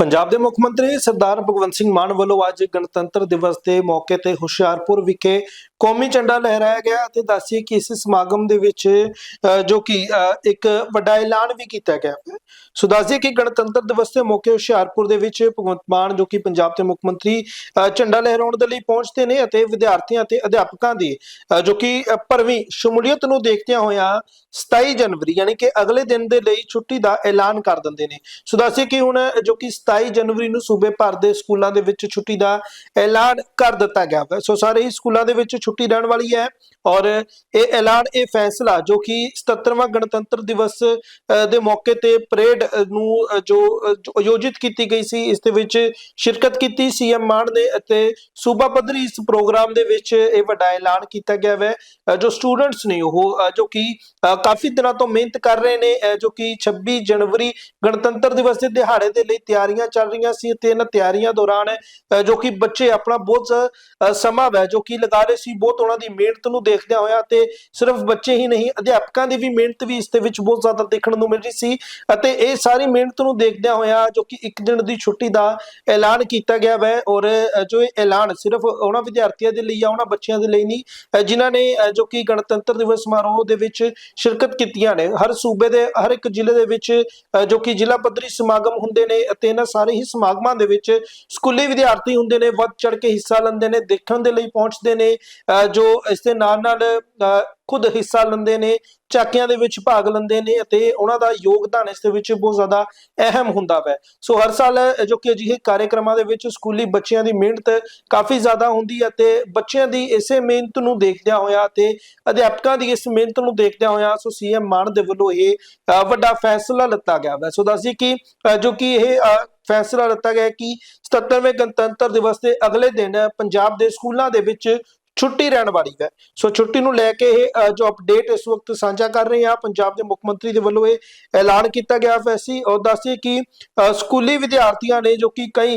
ਪੰਜਾਬ ਦੇ ਮੁੱਖ ਮੰਤਰੀ ਸਰਦਾਰ ਭਗਵੰਤ ਸਿੰਘ ਮਾਨ ਵੱਲੋਂ ਅੱਜ ਗਣਤੰਤਰ ਦਿਵਸ ਦੇ ਮੌਕੇ ਤੇ ਹੁਸ਼ਿਆਰਪੁਰ ਵਿਖੇ ਕੌਮੀ ਝੰਡਾ ਲਹਿਰਾਇਆ ਗਿਆ ਅਤੇ ਦੱਸਿਏ ਕਿ ਇਸ ਸਮਾਗਮ ਦੇ ਵਿੱਚ ਜੋ ਕਿ ਇੱਕ ਵੱਡਾ ਐਲਾਨ ਵੀ ਕੀਤਾ ਗਿਆ ਸੋ ਦੱਸਿਏ ਕਿ ਗਣਤੰਤਰ ਦਿਵਸ ਦੇ ਮੌਕੇ ਹੁਸ਼ਿਆਰਪੁਰ ਦੇ ਵਿੱਚ ਭਗਵੰਤ ਮਾਨ, ਜੋ ਕਿ ਪੰਜਾਬ ਦੇ ਮੁੱਖ ਮੰਤਰੀ ਝੰਡਾ ਲਹਿਰਾਉਣ ਦੇ ਲਈ ਪਹੁੰਚਦੇ ਨੇ ਅਤੇ ਵਿਦਿਆਰਥੀਆਂ ਅਤੇ ਅਧਿਆਪਕਾਂ ਦੀ ਜੋ ਕਿ ਭਰਵੀਂ ਸ਼ਮੂਲੀਅਤ ਨੂੰ ਦੇਖਦਿਆਂ ਹੋਇਆਂ 27 ਜਨਵਰੀ, ਯਾਨੀ ਕਿ ਅਗਲੇ ਦਿਨ ਦੇ ਲਈ ਛੁੱਟੀ ਦਾ ਐਲਾਨ ਕਰ ਦਿੰਦੇ ਨੇ। ਸੋ ਦੱਸਿਏ ਕਿ ਹੁਣ ਜੋ ਕਿ 27 ਜਨਵਰੀ ਨੂੰ ਸੂਬੇ ਭਰ ਦੇ ਸਕੂਲਾਂ ਦੇ ਵਿੱਚ ਛੁੱਟੀ ਦਾ ਐਲਾਨ ਕਰ ਦਿੱਤਾ ਗਿਆ ਹੈ। ਸੋ ਸਾਰੇ ਹੀ ਸਕੂਲਾਂ ਦੇ ਵਿੱਚ ਛੁੱਟੀ ਰਹਿਣ ਵਾਲੀ ਹੈ ਔਰ ਇਹ ਐਲਾਨ ਇਹ ਫੈਸਲਾ ਜੋ ਕਿ 77ਵਾਂ ਗਣਤੰਤਰ ਦਿਵਸ ਅ, ਦੇ ਮੌਕੇ ਤੇ ਪਰੇਡ ਨੂੰ ਜੋ ਆਯੋਜਿਤ ਕੀਤੀ ਗਈ ਸੀ ਇਸ ਦੇ ਵਿੱਚ ਸ਼ਿਰਕਤ ਕੀਤੀ। ਸੀਐਮ ਮਾਨ ਨੇ ਅਤੇ ਸੂਬਾ ਪੱਧਰੀ ਇਸ ਪ੍ਰੋਗਰਾਮ ਦੇ ਵਿੱਚ ਇਹ ਵੱਡਾ ਐਲਾਨ ਕੀਤਾ ਗਿਆ ਹੈ ਜੋ ਸਟੂਡੈਂਟਸ ਨੇ ਉਹ ਜੋ ਕਿ ਕਾਫੀ ਦਿਨਾਂ ਤੋਂ ਮਿਹਨਤ ਕਰ ਰਹੇ ਨੇ ਜੋ ਕਿ 26 ਜਨਵਰੀ ਗਣਤੰਤਰ ਦਿਵਸ ਦੇ ਦਿਹਾੜੇ ਦੇ ਲਈ ਤਿਆਰੀਆਂ ਚੱਲ ਰਹੀਆਂ ਸੀ ਤੇ ਇਹਨਾਂ ਤਿਆਰੀਆਂ ਦੌਰਾਨ ਜੋ ਕਿ ਬੱਚੇ ਆਪਣਾ ਬਹੁਤ ਸਮਾਂ ਹੈ ਜੋ ਕਿ ਲਗਾ ਰਹੇ ਸੀ ਬਹੁਤ ਉਹਨਾਂ ਦੀ ਮਿਹਨਤ ਨੂੰ ਦੇਖਦਿਆਂ ਹੋਇਆ ਤੇ ਸਿਰਫ ਬੱਚੇ ਹੀ ਨਹੀਂ ਅਧਿਆਪਕਾਂ ਦੀ ਵੀ ਮਿਹਨਤ ਵੀ ਇਸ ਦੇ ਵਿੱਚ ਬਹੁਤ ਜ਼ਿਆਦਾ ਦੇਖਣ ਨੂੰ ਮਿਲ ਰਹੀ ਸੀ ਅਤੇ ਇਹ ਸਾਰੀ ਮਿਹਨਤ ਨੂੰ ਦੇਖਦਿਆਂ ਹੋਇਆ ਜੋ ਕਿ ਇੱਕ ਦਿਨ ਦੀ ਛੁੱਟੀ ਦਾ ਐਲਾਨ ਕੀਤਾ ਗਿਆ ਹੈ ਔਰ ਜੋ ਇਹ ਐਲਾਨ ਸਿਰਫ ਉਹਨਾਂ ਵਿਦਿਆਰਥੀਆਂ ਦੇ ਲਈ ਆ ਉਹਨਾਂ ਬੱਚਿਆਂ ਦੇ ਲਈ ਨਹੀਂ ਅ, ਜਿਨ੍ਹਾਂ ਨੇ ਜੋ ਕਿ ਗਣਤੰਤਰ ਦਿਵਸ ਸਮਾਰੋਹ ਦੇ ਵਿੱਚ ਸ਼ਿਰਕਤ ਕੀਤੀਆਂ ਨੇ ਹਰ ਸੂਬੇ ਦੇ ਹਰ ਇੱਕ ਜ਼ਿਲ੍ਹੇ ਦੇ ਵਿੱਚ ਜੋ ਕਿ ਜ਼ਿਲ੍ਹਾ ਪੱਧਰੀ ਸਮਾਗਮ ਹੁੰਦੇ ਨੇ ਅਤੇ ਇਹਨਾਂ ਸਾਰੇ ਹੀ ਸਮਾਗਮਾਂ ਦੇ ਵਿੱਚ ਸਕੂਲੀ ਵਿਦਿਆਰਥੀ ਹੁੰਦੇ ਨੇ ਵੱਧ ਚੜ ਕੇ ਹਿੱਸਾ ਲੈਂਦੇ ਨੇ ਦੇਖਣ ਦੇ ਲਈ ਪਹੁੰਚਦੇ ਨੇ ਅ, ਜੋ ਇਸ ਦੇ ਨਾਲ ਨਾਲ ਅ, ਖੁਦ ਹਿੱਸਾ ਲੈਂਦੇ ਨੇ ਝਾਕੀਆਂ ਦੇ ਵਿੱਚ ਭਾਗ ਲੈਂਦੇ ਨੇ ਅਤੇ ਉਹਨਾਂ ਦਾ ਯੋਗਦਾਨ ਇਸ ਦੇ ਵਿੱਚ ਬਹੁਤ ਜ਼ਿਆਦਾ ਅਹਿਮ ਹੁੰਦਾ ਹੈ ਸੋ ਹਰ ਸਾਲ ਜੋ ਕਿ ਅਜਿਹੇ ਕਾਰਜਕ੍ਰਮਾਂ ਦੇ ਵਿੱਚ ਸਕੂਲੀ ਬੱਚਿਆਂ ਦੀ ਮਿਹਨਤ ਕਾਫੀ ਜ਼ਿਆਦਾ ਹੁੰਦੀ ਹੈ ਤੇ ਬੱਚਿਆਂ ਦੀ ਇਸੇ ਮਿਹਨਤ ਨੂੰ ਦੇਖਦਿਆਂ ਹੋਇਆ ਤੇ ਅਧਿਆਪਕਾਂ ਦੀ ਇਸ ਮਿਹਨਤ ਨੂੰ ਦੇਖਦਿਆਂ ਹੋਇਆ ਸੋ ਸੀਐਮ ਮਾਨ ਦੇ ਵੱਲੋਂ ਇਹ ਵੱਡਾ ਫੈਸਲਾ ਲਿੱਤਾ ਗਿਆ ਹੈ ਸੋ ਦੱਸਦੀ ਕਿ ਅ, ਜੋ ਕਿ ਇਹ ਫੈਸਲਾ ਲਿੱਤਾ ਗਿਆ ਕਿ 77ਵੇਂ ਗਣਤੰਤਰ ਦਿਵਸ ਦੇ ਅਗਲੇ ਦਿਨ ਪੰਜਾਬ ਦੇ ਸਕੂਲਾਂ ਦੇ ਵਿੱਚ ਛੁੱਟੀ ਰਹਿਣ ਵਾਲੀ ਹੈ। ਸੋ ਛੁੱਟੀ ਨੂੰ ਲੈ ਕੇ ਇਹ ਜੋ ਅਪਡੇਟ ਇਸ ਵਕਤ ਸਾਂਝਾ ਕਰ ਰਹੇ ਹਾਂ, ਪੰਜਾਬ ਦੇ ਮੁੱਖ ਮੰਤਰੀ ਦੇ ਵੱਲੋਂ ਇਹ ਐਲਾਨ ਕੀਤਾ ਗਿਆ ਵੈਸੀ ਔਰ ਦੱਸਿਏ ਕਿ ਸਕੂਲੀ ਵਿਦਿਆਰਥੀਆਂ ਨੇ ਜੋ ਕਿ ਕਈ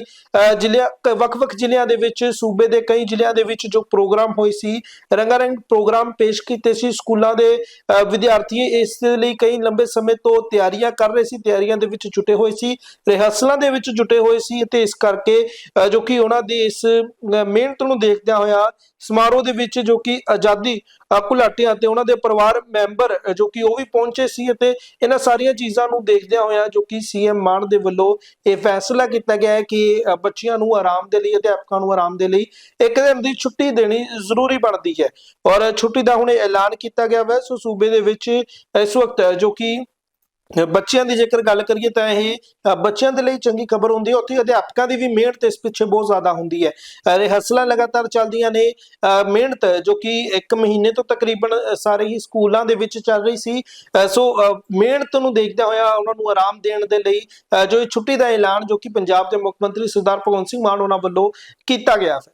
ਜ਼ਿਲ੍ਹਿਆਂ ਵੱਖ-ਵੱਖ ਜ਼ਿਲ੍ਹਿਆਂ ਦੇ ਵਿੱਚ, ਸੂਬੇ ਦੇ ਕਈ ਜ਼ਿਲ੍ਹਿਆਂ ਦੇ ਵਿੱਚ ਜੋ ਪ੍ਰੋਗਰਾਮ ਹੋਏ ਸੀ, ਰੰਗਾਰੰਗ ਪ੍ਰੋਗਰਾਮ ਪੇਸ਼ ਕੀਤੇ ਸੀ। ਸਕੂਲਾਂ ਦੇ ਵਿਦਿਆਰਥੀ ਇਸ ਲਈ ਕਈ ਲੰਬੇ ਸਮੇਂ ਤੋਂ ਤਿਆਰੀਆਂ ਕਰ ਰਹੇ ਸੀ, ਤਿਆਰੀਆਂ ਦੇ ਵਿੱਚ ਜੁਟੇ ਹੋਏ ਸੀ, ਰਿਹਰਸਲਾਂ ਦੇ ਵਿੱਚ ਜੁਟੇ ਹੋਏ ਸੀ ਅਤੇ ਇਸ ਕਰਕੇ ਜੋ ਕਿ ਉਹਨਾਂ ਦੀ ਇਸ ਮਿਹਨਤ ਨੂੰ ਦੇਖਦਿਆਂ ਹੋਇਆ ਸਮਾਰੋਹ ਦੇ ਵਿੱਚ ਜੋ ਕਿ ਆਜ਼ਾਦੀ ਘੁਲਾਟੀਆਂ ਤੇ ਉਹਨਾਂ ਦੇ ਪਰਿਵਾਰ ਮੈਂਬਰ ਜੋ ਕਿ ਉਹ ਵੀ ਪਹੁੰਚੇ ਸੀ ਅਤੇ ਇਹਨਾਂ ਸਾਰੀਆਂ ਚੀਜ਼ਾਂ ਨੂੰ ਦੇਖਦਿਆਂ ਹੋਇਆ ਜੋ ਕਿ ਸੀਐਮ ਮਾਨ ਦੇ ਵੱਲੋਂ ਇਹ ਫੈਸਲਾ ਕੀਤਾ ਗਿਆ ਹੈ ਕਿ ਬੱਚਿਆਂ ਨੂੰ ਆਰਾਮ ਦੇ ਲਈ, ਅਧਿਆਪਕਾਂ ਨੂੰ ਆਰਾਮ ਦੇ ਲਈ ਇੱਕ ਦਿਨ ਦੀ ਛੁੱਟੀ ਦੇਣੀ ਜ਼ਰੂਰੀ ਬਣਦੀ ਹੈ। ਔਰ ਛੁੱਟੀ ਦਾ ਹੁਣ ਐਲਾਨ ਕੀਤਾ ਗਿਆ ਹੈ ਸੋ ਸੂਬੇ ਦੇ ਵਿੱਚ ਇਸ ਵਕਤ ਜੋ ਕਿ ਬੱਚਿਆਂ ਦੀ ਜੇਕਰ ਗੱਲ ਕਰੀਏ ਤਾਂ ਇਹ ਬੱਚਿਆਂ ਦੇ ਲਈ ਚੰਗੀ ਖਬਰ ਹੁੰਦੀ ਹੈ। ਉੱਥੇ ਅਧਿਆਪਕਾਂ ਦੀ ਵੀ ਮਿਹਨਤ ਇਸ ਪਿੱਛੇ ਬਹੁਤ ਜ਼ਿਆਦਾ ਹੁੰਦੀ ਹੈ। ਰਿਹਰਸਲਾਂ ਲਗਾਤਾਰ ਚੱਲਦੀਆਂ ਨੇ। ਅ, ਮਿਹਨਤ ਜੋ ਕਿ ਇੱਕ ਮਹੀਨੇ ਤੋਂ ਤਕਰੀਬਨ ਸਾਰੇ ਹੀ ਸਕੂਲਾਂ ਦੇ ਵਿੱਚ ਚੱਲ ਰਹੀ ਸੀ। ਸੋ ਅ, ਮਿਹਨਤ ਨੂੰ ਦੇਖਦਿਆਂ ਹੋਇਆ ਉਹਨਾਂ ਨੂੰ ਆਰਾਮ ਦੇਣ ਦੇ ਲਈ ਅ, ਜੋ ਇਹ ਛੁੱਟੀ ਦਾ ਐਲਾਨ ਜੋ ਕਿ ਪੰਜਾਬ ਦੇ ਮੁੱਖ ਮੰਤਰੀ ਸਰਦਾਰ ਭਗਵੰਤ ਸਿੰਘ ਮਾਨ ਉਹਨਾਂ ਵੱਲੋਂ ਕੀਤਾ ਗਿਆ। ਹੈ